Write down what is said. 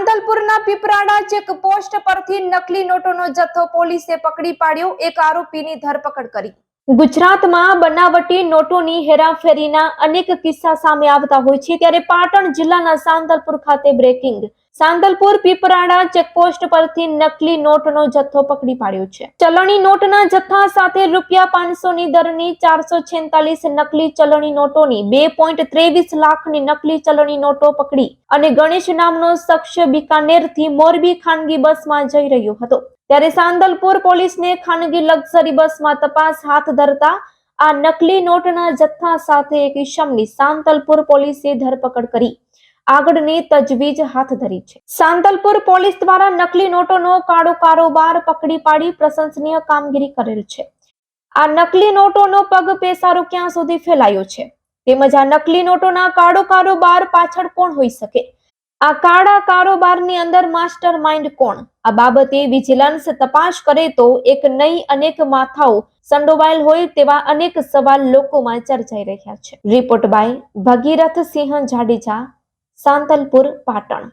સાંતલપુરના પીપરાડા checkpost પરથી નકલી નોટોનો જથ્થો પોલીસે પકડી પાડ્યો. એક આરોપીની ધરપકડ કરી. ગુજરાતમાં બનાવટી નોટોની હેરાફેરીના અનેક કિસ્સા સામે આવતા હોય છે. ત્યારે પાટણ જિલ્લાના સાંતલપુર ખાતે બ્રેકિંગ સાંતલપુર પીપરાડા ચેકપોસ્ટ પરથી નકલી નોટનો જથ્થો પકડી પાડ્યો છે. ચલણી નોટના જથ્થા સાથે રૂપિયા પાંચસો દરની ચારસો છેતાલીસ નકલી ચલણી નોટોની બે પોઈન્ટ ત્રેવીસ લાખની નકલી ચલણી નોટો પકડી અને ગણેશ નામનો શખ્સ બિકાનેરથી મોરબી ખાનગી બસમાં જઈ રહ્યો હતો. ત્યારે સાંદલપુર પોલીસને ખાનગી લક્ઝરી બસમાં તપાસ હાથ ધરતા આ નકલી નોટના જથ્થા સાથે એક ઈશમની સાંતલપુર પોલીસે ધરપકડ કરી. આગળની તજવીજ હાથ ધરી છે. સાંતલપુર પોલીસ દ્વારા નકલી નોટોનો કાળો કારોબાર પકડી પાડી પ્રશંસનીય કામગીરી કરેલ છે. આ નકલી નોટોનો પગ પેસારો ક્યાં સુધી ફેલાયો છે? તેમજ આ નકલી નોટોના કાળો કારોબાર પાછળ કોણ હોઈ શકે? આ કાળા કારોબારની અંદર માસ્ટર માઇન્ડ કોણ? આ બાબતે વિજિલન્સ તપાસ કરે તો એક નહીં અનેક માથાઓ સંડોવાયેલ હોય તેવા અનેક સવાલ લોકોમાં ચર્ચાઈ રહ્યા છે. Report by Bhagirath Sinh Jadeja Santalpur Patan